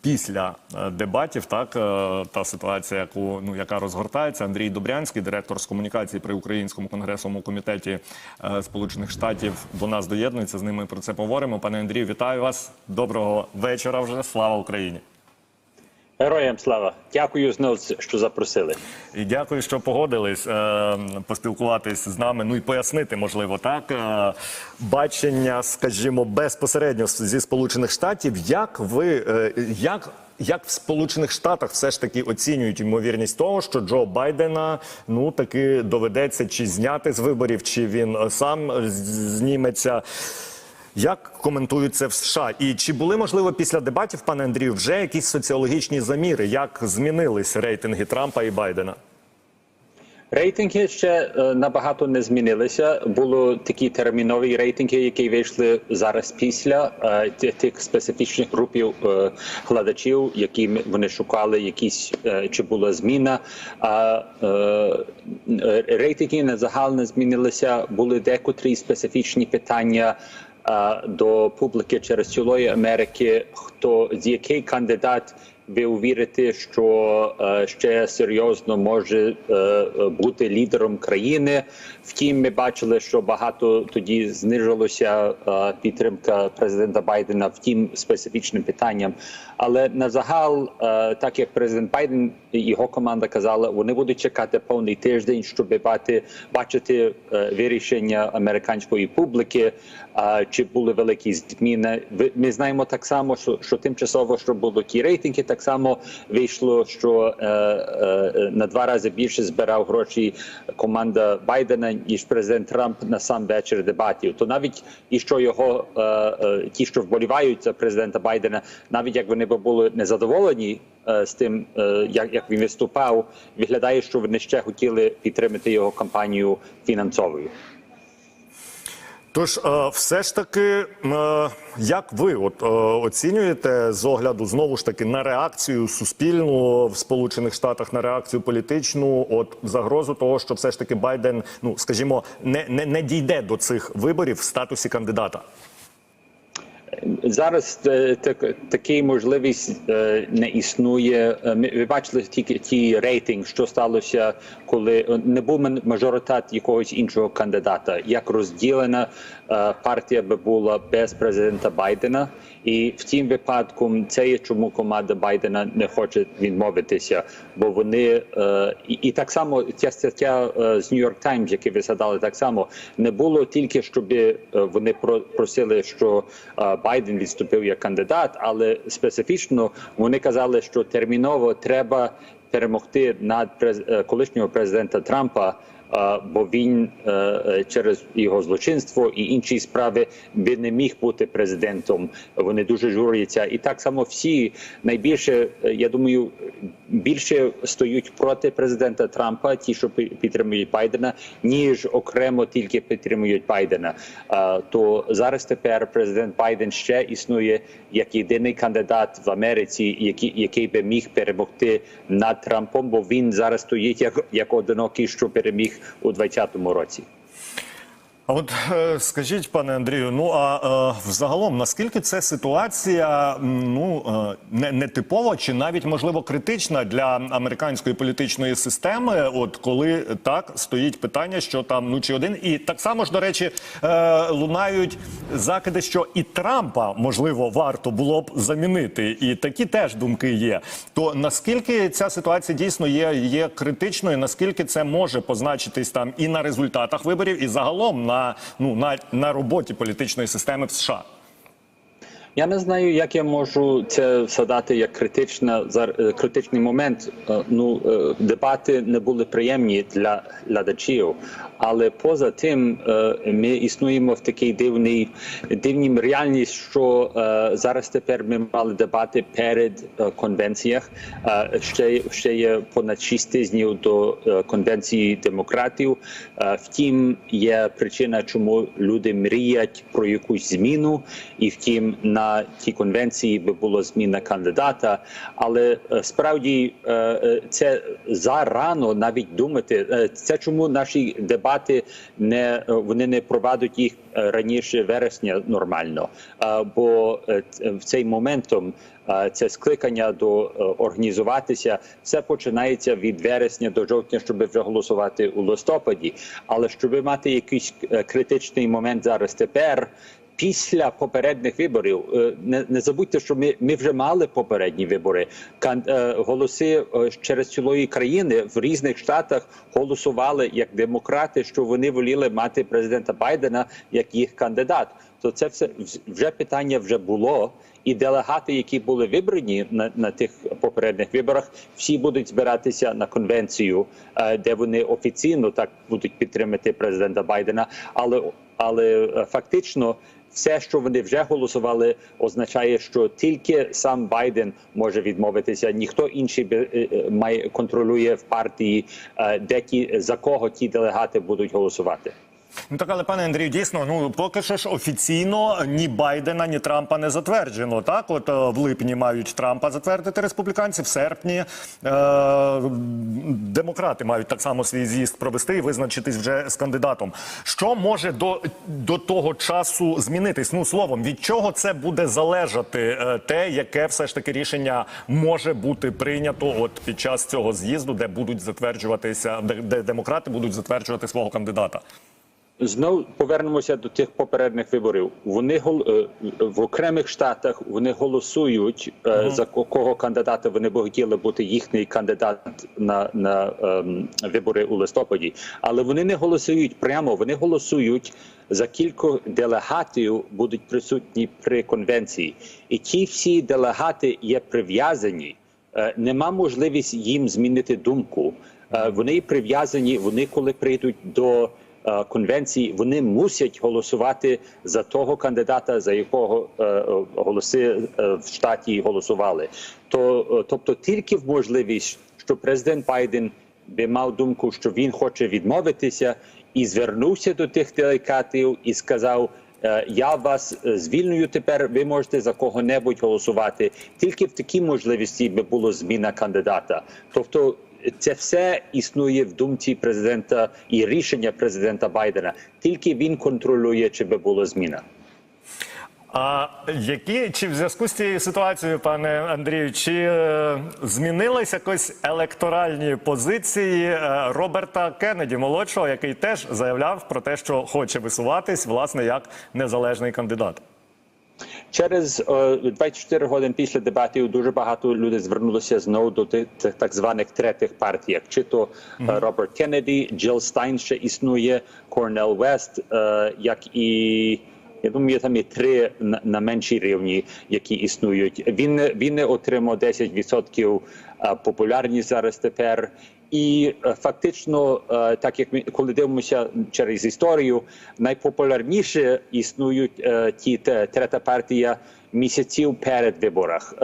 після е, дебатів, так е, та ситуація, яку ну яка розгортається. Андрій Добрянський, директор з комунікації при українському конгресовому комітеті е, Сполучених Штатів, до нас доєднується. З ними про це поговоримо. Пане Андрію, вітаю вас. Доброго вечора. Вже слава Україні. Героям слава! Дякую знову, що запросили. І дякую, що погодились е, поспілкуватись з нами. Ну і пояснити, можливо, так е, бачення, скажімо, безпосередньо зі Сполучених Штатів. Як ви е, як? Як в Сполучених Штатах все ж таки оцінюють ймовірність того, що Джо Байдена ну таки доведеться чи зняти з виборів, чи він е, сам зніметься? Як коментують це в США? І чи були можливо після дебатів, пане Андрію, вже якісь соціологічні заміри? Як змінились рейтинги Трампа і Байдена? Рейтинги ще е, набагато не змінилися. Було такі термінові рейтинги, які вийшли зараз після е, тих специфічних групів е, глядачів, які вони шукали, якісь чи була зміна. А рейтинги на загал не змінилися. Були декотрі специфічні питання. Е, До публіки через цілої Америки, хто з який кандидат ви увірите, що е, ще серйозно може е, бути лідером країни. Втім, ми бачили, що багато тоді знижувалося е, підтримка президента Байдена втім специфічним питанням. Але на загал, так як президент Байден і його команда казала, вони будуть чекати повний тиждень, щоб бати, бачити вирішення американської публіки, чи були великі зміни. Ми знаємо так само, що, що тимчасово, що були ті рейтинги, так само вийшло, що е, е, на два рази більше збирав гроші команда Байдена ніж президент Трамп на сам вечір дебатів. То навіть і що його е, е, ті, що вболівають за президента Байдена, навіть як вони би були незадоволені е, з тим, е, як, як він виступав, виглядає, що вони ще хотіли підтримати його кампанію фінансовою. Тож, е, все ж таки, е, як ви от, е, оцінюєте з огляду знову ж таки на реакцію суспільну в Сполучених Штатах, на реакцію політичну, от загрозу того, що все ж таки Байден, ну скажімо, не, не, не дійде до цих виборів в статусі кандидата? Зараз е, так, такий можливість е, не існує. Е, ви бачили тільки ті рейтинг, що сталося, коли не був мажоритет якогось іншого кандидата. Як розділена партія би була без президента Байдена, і в тім випадку це є чому команда Байдена не хоче відмовитися, бо вони і, так само ця стаття з York Times, яку ви згадали, так само не було тільки, щоб вони просили, що е, Байден відступив як кандидат, але специфічно вони казали, що терміново треба перемогти над е, колишнього президента Трампа. е, Бо він е, через його злочинство і інші справи би не міг бути президентом. Вони дуже журяться, і так само всі найбільше, я думаю, більше стоють проти президента Трампа, ті, що пі- підтримують Байдена, ніж окремо тільки підтримують Байдена. То зараз тепер президент Байден ще існує як єдиний кандидат в Америці, який, який би міг перемогти над Трампом, бо він зараз стоїть як, як одинокий, що переміг у 2020 році. А от е, скажіть, пане Андрію, ну а е, взагалом наскільки це ситуація ну е, не, типова чи навіть можливо критична для американської політичної системи? От коли так стоїть питання, що там ну чи один, і так само ж до речі, е, лунають закиди, що і Трампа можливо варто було б замінити, і такі теж думки є. То наскільки ця ситуація дійсно є, є критичною, наскільки це може позначитись там і на результатах виборів, і загалом на ну на, на роботі політичної системи в США? Я не знаю, як я можу це згадати як критична е, критичний момент. Е, Ну е, дебати не були приємні для глядачів, але поза тим ми існуємо в такій дивній дивній реальність, що зараз тепер ми мали дебати перед конвенціях. Ще ще є понад шість тижнів до конвенції демократів. Втім, є причина, чому люди мріять про якусь зміну, і втім, на тій конвенції би було зміна кандидата, але е, справді е, е, це зарано навіть думати. Це чому наші дебати не вони не провадять їх раніше вересня нормально, бо в цей моментом. Це скликання до організуватися. Все починається від вересня до жовтня, щоб вже голосувати у листопаді. Але щоб мати якийсь критичний момент зараз тепер. Після попередніх виборів е, не, не забудьте, що ми, ми вже мали попередні вибори. Кан, е, голоси е, через цілої країни в різних штатах голосували як демократи, що вони воліли мати президента Байдена як їх кандидат. То це все вже питання вже було. І делегати, які були вибрані на, на тих попередніх виборах, всі будуть збиратися на конвенцію, е, де вони офіційно так будуть підтримати президента Байдена. Але але е, фактично все, що вони вже голосували, означає, що тільки сам Байден може відмовитися. Ніхто інший е, має контролює в партії, де ті за кого ті делегати будуть голосувати. Ну так, але пане Андрію, дійсно, ну поки що ж офіційно ні Байдена, ні Трампа не затверджено. Так, от е, в липні мають Трампа затвердити республіканці, в серпні е, демократи мають так само свій з'їзд провести і визначитись вже з кандидатом. Що може до, до того часу змінитись? Ну словом, від чого це буде залежати е, те, яке все ж таки рішення може бути прийнято от під час цього з'їзду, де будуть затверджуватися, де, де демократи будуть затверджувати свого кандидата? Знов повернемося до тих попередніх виборів. Вони е, в окремих штатах вони голосують е, за кого кандидата вони б хотіли бути їхній кандидат на, на ем, вибори у листопаді, але вони не голосують прямо. Вони голосують за кілька делегатів будуть присутні при конвенції, і ті всі делегати є прив'язані. Е, Нема можливість їм змінити думку. Е, Вони прив'язані. Вони коли прийдуть до конвенції, вони мусять голосувати за того кандидата, за якого е, е, голоси е, в штаті голосували. То е, тобто тільки в можливість, що президент Байден би мав думку, що він хоче відмовитися, і звернувся до тих делегатів і сказав. Е, Я вас е, звільнюю тепер. Ви можете за кого-небудь голосувати. Тільки в такій можливості би було зміна кандидата. Тобто, це все існує в думці президента і рішення президента Байдена. Тільки він контролює, чи би була зміна. А які чи в зв'язку з цією ситуацією, пане Андрію, чи е, змінились якось електоральні позиції е, Роберта Кеннеді молодшого, який теж заявляв про те, що хоче висуватись власне як незалежний кандидат? Через е, 24 години після дебатів дуже багато людей звернулося знову до тих так званих третіх партій, чи то е, Роберт Кеннеді, Джил Стайн ще існує, Корнел Вест, е, як і я думаю, там є три на, на меншій рівні, які існують. Він не- він не отримав 10% е, популярність зараз тепер. І е, фактично, е, так як ми коли дивимося через історію, найпопулярніше існують е, ті третя партія місяців перед виборах.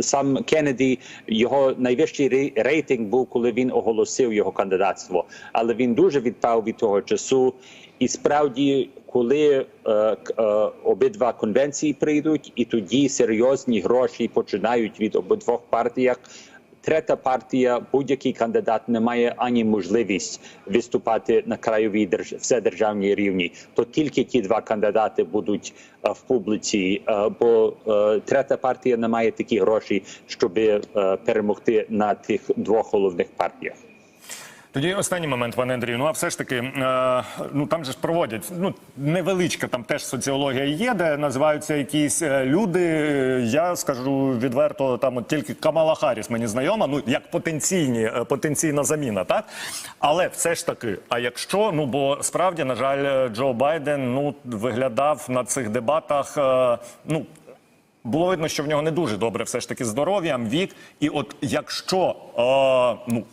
Сам Кеннеді, його найвищий рейтинг був, коли він оголосив його кандидатство, але він дуже відпав від того часу. І справді, коли е, обидва конвенції прийдуть, і тоді серйозні гроші починають від обидвох партіях. Третя партія, будь-який кандидат не має ані можливість виступати на краєвій держ... вседержавній рівні. То тільки ті два кандидати будуть е, в публіці, е, бо е, третя партія не має такі гроші, щоб перемогти на тих двох головних партіях. Тоді останній момент, пане Андрію. Ну а все ж таки, е, ну там же ж проводять ну невеличка там теж соціологія є, де називаються якісь е, люди. Я скажу відверто, там от тільки Камала Харріс мені знайома, ну як потенційні е, потенційна заміна, так але все ж таки, а якщо ну бо справді на жаль, е, Джо Байден ну виглядав на цих дебатах, е, ну. Було видно, що в нього не дуже добре все ж таки здоров'ям, вік. І от якщо е, ну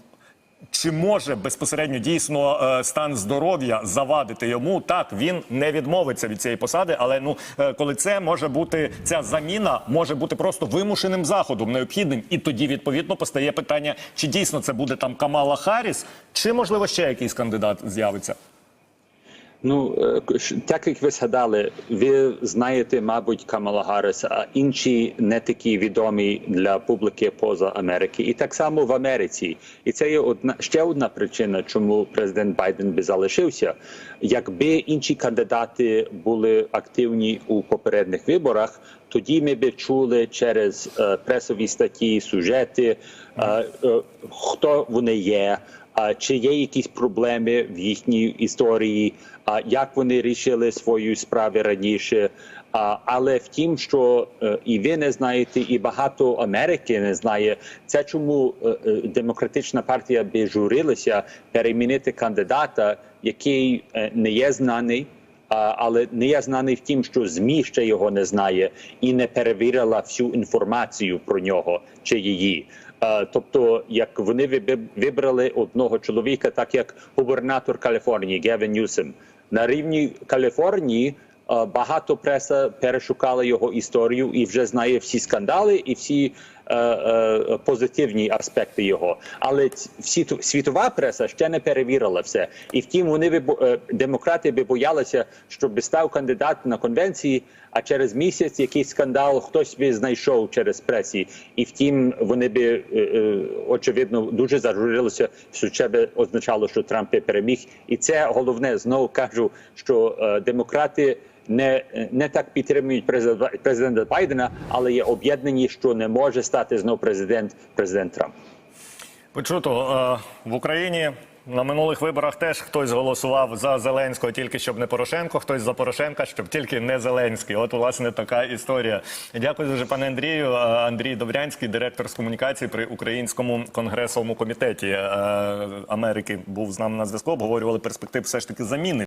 чи може безпосередньо дійсно е, стан здоров'я завадити йому? Так він не відмовиться від цієї посади, але ну е, коли це може бути ця заміна, може бути просто вимушеним заходом необхідним, і тоді відповідно постає питання, чи дійсно це буде там Камала Харріс, чи можливо ще якийсь кандидат з'явиться. Ну, е, так як ви згадали, ви знаєте, мабуть, Камала Гарріс, а інші не такі відомі для публіки поза Америки. І так само в Америці. І це є одна ще одна причина, чому президент Байден би залишився. Якби інші кандидати були активні у попередніх виборах, тоді ми би чули через е, пресові статті, сюжети, е, е, хто вони є. А чи є якісь проблеми в їхній історії? А як вони рішили свої справи раніше? А, але втім, що е, і ви не знаєте, і багато Америки не знає. Це чому е, е, демократична партія би журилася перемінити кандидата, який не є знаний. Але не є знаний в тім, що ЗМІ ще його не знає і не перевірила всю інформацію про нього чи її. Тобто, як вони вибрали одного чоловіка, так як губернатор Каліфорнії Гевін Ньюсем, на рівні Каліфорнії е, багато преса перешукала його історію і вже знає всі скандали і всі позитивні аспекти його. Але всі світова преса ще не перевірила все. І втім, вони би е, демократи би боялися, щоб став кандидат на конвенції, а через місяць якийсь скандал хтось би знайшов через пресі. І втім, вони би е, е, очевидно дуже зажурилися, що це би означало, що Трамп переміг. І це головне знову кажу, що е, демократи. Не, не так підтримують президента, Байдена, але є об'єднані, що не може стати знов президент президент Трамп. Почуто е, в Україні на минулих виборах теж хтось голосував за Зеленського, тільки щоб не Порошенко, хтось за Порошенка, щоб тільки не Зеленський. От власне така історія. Дякую дуже, пане Андрію. Е, Андрій Добрянський, директор з комунікації при Українському конгресовому комітеті е, Америки, був з нами на зв'язку. Обговорювали перспективи все ж таки заміни.